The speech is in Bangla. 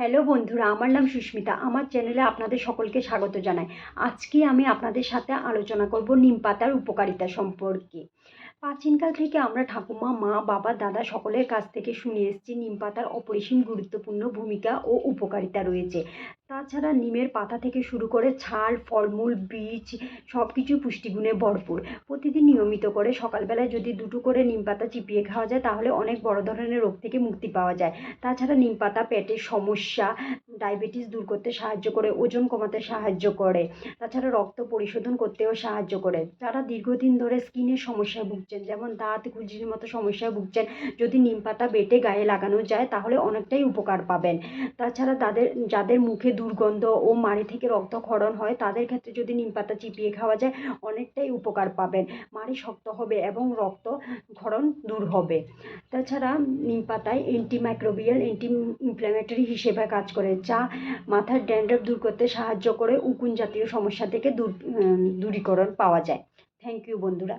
হ্যালো বন্ধুরা, আমার নাম সুস্মিতা। আমার চ্যানেলে আপনাদের সকলকে স্বাগত জানাই। আজকে আমি আপনাদের সাথে আলোচনা করব নিম পাতার উপকারিতা সম্পর্কে। প্রাচীনকাল থেকে আমরা ঠাকুমা, মা, বাবা, দাদা সকলের কাছ থেকে শুনে এসেছি নিম পাতার অপরিসীম গুরুত্বপূর্ণ ভূমিকা ও উপকারিতা রয়েছে। তাছাড়া নিমের পাতা থেকে শুরু করে ছাল, ফলমূল, বীজ সব কিছু পুষ্টিগুণে ভরপুর। প্রতিদিন নিয়মিত করে সকালবেলায় যদি দুটো করে নিম পাতা চিপিয়ে খাওয়া যায়, তাহলে অনেক বড় ধরনের রোগ থেকে মুক্তি পাওয়া যায়। তাছাড়া নিম পাতা পেটের সমস্যা, ডায়াবেটিস দূর করতে সাহায্য করে, ওজন কমাতে সাহায্য করে। তাছাড়া রক্ত পরিশোধন করতেও সাহায্য করে। যারা দীর্ঘদিন ধরে স্কিনের সমস্যায় ভুগছেন, যেমন দাঁত খুজলির মতো সমস্যায় ভুগছেন, যদি নিম পাতা বেটে গায়ে লাগানো যায়, তাহলে অনেকটাই উপকার পাবেন। তাছাড়া তাদের, যাদের মুখে দুর্গন্ধ ও মাড়ি থেকে রক্তক্ষরণ হয়, তাদের ক্ষেত্রে যদি নিম পাতা চিপিয়ে খাওয়া যায়, অনেকটাই উপকার পাবেন। মাড়ি শক্ত হবে এবং রক্ত রক্তক্ষরণ দূর হবে। তাছাড়া নিম পাতায় অ্যান্টিমাইক্রোবিয়াল অ্যান্টি ইনফ্ল্যামেটরি হিসেবে কাজ করে, যা মাথার ড্যান্ড্রফ দূর করতে সাহায্য করে উকুন জাতীয় সমস্যা থেকে দূর দূরীকরণ পাওয়া যায়। থ্যাংক ইউ বন্ধুরা।